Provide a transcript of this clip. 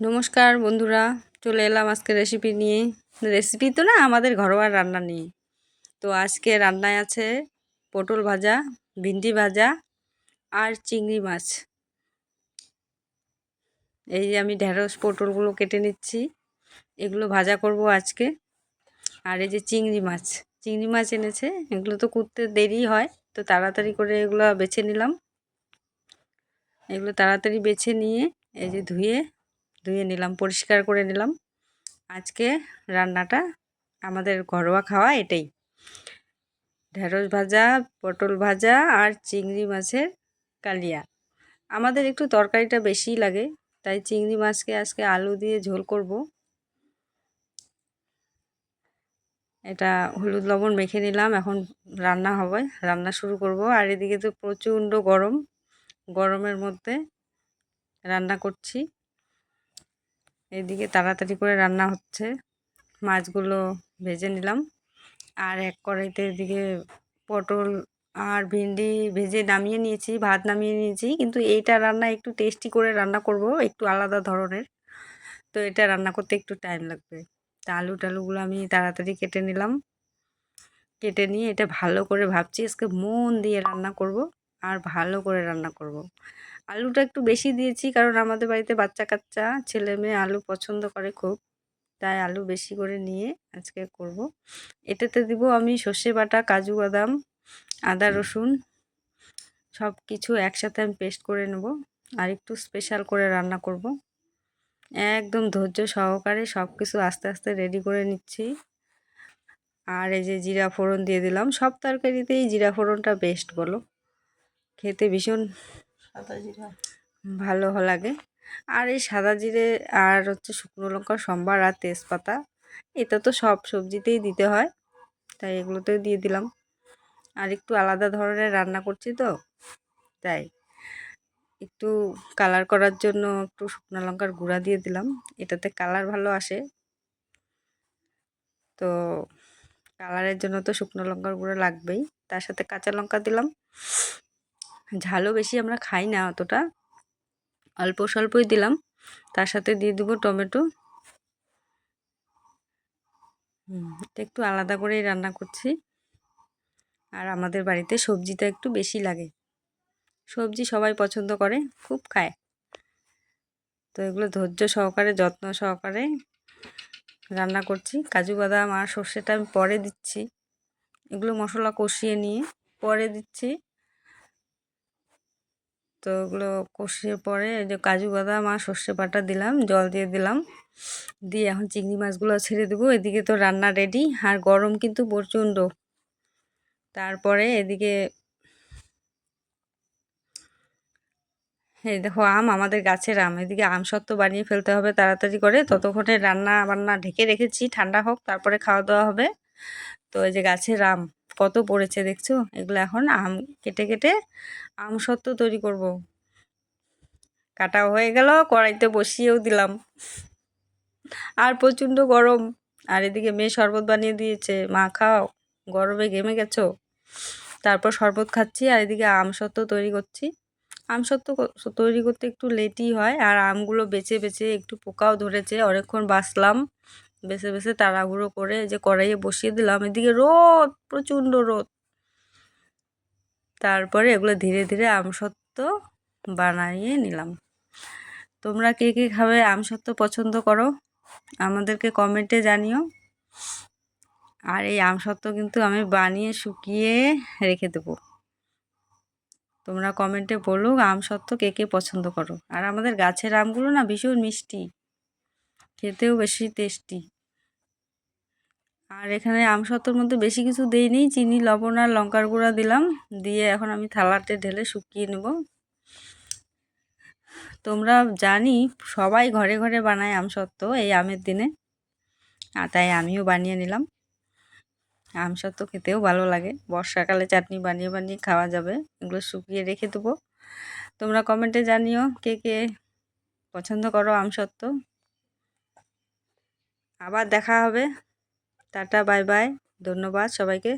নমস্কার, বন্ধুরা। চলে এলাম আজকে রেসিপি নিয়ে। রেসিপি তো না, আমাদের ঘরোয়া রান্না নিয়ে। তো আজকে রান্নায় আছে পটল ভাজা, ভিন্ডি ভাজা আর চিংড়ি মাছ। এই যে আমি ঢেঁড়স পটলগুলো কেটে নিচ্ছি। এগুলো ভাজা করব আজকে। আর এই যে চিংড়ি মাছ। চিংড়ি মাছ এনেছে। এগুলো তো করতে দেরি হয়, তো তাড়াতাড়ি করে এগুলো বেছে নিলাম। এগুলো তাড়াতাড়ি বেছে নিয়ে এই যে ধুয়ে ধুয়ে নিলাম, পরিষ্কার করে নিলাম। আজকে রান্নাটা আমাদের ঘরোয়া খাওয়া এটাই। ঢেঁড়স ভাজা, পটল ভাজা আর চিংড়ি মাছের কালিয়া। আমাদের একটু তরকারিটা বেশি লাগে, তাই চিংড়ি মাছকে আজকে আলু দিয়ে ঝোল করব। এটা হলুদ লবণ মেখে নিলাম, এখন রান্না হবে, রান্না শুরু করব। আর এদিকে তো প্রচণ্ড গরম, গরমের মধ্যে রান্না করছি। এদিকে তাড়াতাড়ি করে রান্না হচ্ছে। মাছগুলো ভেজে নিলাম। আর এক কড়াইতে এদিকে পটল আর ভিন্ডি ভেজে নামিয়ে নিয়েছি, ভাত নামিয়ে নিয়েছি। কিন্তু এইটা রান্না একটু টেস্টি করে রান্না করব, একটু আলাদা ধরনের। তো এটা রান্না করতে একটু টাইম লাগবে। তা আলু টালুগুলো আমি তাড়াতাড়ি কেটে নিলাম। কেটে নিয়ে এটা ভালো করে ভাবছি, আজকে মন দিয়ে রান্না করব আর ভালো করে রান্না করব। আলুটা একটু বেশি দিয়েছি কারণ আমাদের বাড়িতে বাচ্চা কাচ্চা ছেলে মেয়ে আলু পছন্দ করে খুব। তাই আলু বেশি করে নিয়ে আজকে করব। এটাতে দিব আমি সর্ষে বাটা কাজু বাদাম আদা রসুন সব কিছু একসাথে আমি পেস্ট করে নেব আর একটু স্পেশাল করে রান্না করব। একদম ধৈর্য সহকারে সব কিছু আস্তে আস্তে রেডি করে নিচ্ছি। আর এই যে জিরা ফোড়ন দিয়ে দিলাম। সব তরকারিতেই জিরা ফোড়নটা বেস্ট বলো। খেতে ভীষণ ভালো লাগে। আর এই সাদা জিরে আর হচ্ছে শুকনো লঙ্কা সম্বার আর তেজপাতা, এটা তো সব সবজিতেই দিতে হয়, তাই এগুলোতেও দিয়ে দিলাম। আর একটু আলাদা ধরনের রান্না করছি তো, তাই একটু কালার করার জন্য একটু শুকনো লঙ্কার গুঁড়া দিয়ে দিলাম, এটাতে কালার ভালো আসে। তো কালারের জন্য তো শুকনো লঙ্কার গুঁড়ো লাগবেই, তার সাথে কাঁচা লঙ্কা দিলাম। ঝালও বেশি আমরা খাই না অতটা। অল্প স্বল্পই দিলাম। তার সাথে দিয়ে দেবো টমেটো। এটা একটু আলাদা করেই রান্না করছি। আর আমাদের বাড়িতে সবজিটা একটু বেশি লাগে। সবজি সবাই পছন্দ করে, খুব খায়। তো এগুলো ধৈর্য সহকারে, যত্ন সহকারে রান্না করছি। কাজু বাদাম আর সর্ষেটা আমি পরে দিচ্ছি। এগুলো মশলা কষিয়ে নিয়ে পরে দিচ্ছি। তো ওগুলো কষিয়ে পরে যে কাজু বাদাম আর সর্ষে বাটা দিলাম, জল দিয়ে দিলাম। দিয়ে এখন চিংড়ি মাছগুলো ছেড়ে দেবো। এদিকে তো রান্না রেডি আর গরম কিন্তু প্রচণ্ড। তারপরে এদিকে এই দেখো আম, আমাদের গাছের আম। এদিকে আম সত্ত্ব বানিয়ে ফেলতে হবে তাড়াতাড়ি করে। ততক্ষণে রান্না বান্না ঢেকে রেখেছি। ঠান্ডা হোক, তারপরে খাওয়া দাওয়া হবে। তো এই যে গাছের আম। কত পড়েছে দেখছ? এগুলো এখন আম, কেটে কেটে আম সত্ত্ব তৈরি করব। কাটা হয়ে গেল, কড়াইতে বসিয়েও দিলাম। আর প্রচণ্ড গরম। আর এদিকে মেয়ে শরবত বানিয়ে দিয়েছে। মা, খাও। গরমে ঘেমে গেছো? তারপর শরবত খাচ্ছি আর এদিকে আম সত্ত্ব তৈরি করছি। আম সত্ত্ব তৈরি করতে একটু লেটই হয়। আর আমগুলো বেছে বেছে একটু পোকাও ধরেছে। অনেকক্ষণ বাসলাম বেছে বেছে তাড়াহুড়ো করে যে কড়াইয়ে বসিয়ে দিলাম। এদিকে রোদ, প্রচণ্ড রোদ। তারপরে এগুলো ধীরে ধীরে আমসত্ত্ব বানিয়ে নিলাম। তোমরা কে কে খাবে আমসত্ত্ব পছন্দ করো, আমাদেরকে কমেন্টে জানিও। আর এই আমসত্ত্ব কিন্তু আমি বানিয়ে, শুকিয়ে রেখে দেবো। তোমরা কমেন্টে বলুক আমসত্ত্ব কে কে পছন্দ করো। আর আমাদের গাছের আমগুলো না ভীষণ মিষ্টি, খেতেও বেশি টেস্টি। আর এখানে আমসত্ত্বর মধ্যে বেশি কিছু দেইনি, চিনি, লবণ আর লঙ্কার গুঁড়া দিলাম, দিয়ে এখন আমি থালাতে ঢেলে শুকিয়ে নেব। তোমরা জানি সবাই ঘরে ঘরে বানায় আমসত্ত্ব এই আমের দিনে, আর তাই আমিও বানিয়ে নিলাম। আমসত্ত্ব খেতেও ভালো লাগে, বর্ষাকালে চাটনি বানিয়ে বানিয়ে খাওয়া যাবে, এগুলো শুকিয়ে রেখে দেবো। তোমরা কমেন্টে জানিও কে কে পছন্দ করো আমসত্ত্ব আবার দেখা হবে। টাটা বাই বাই ধন্যবাদ সবাইকে।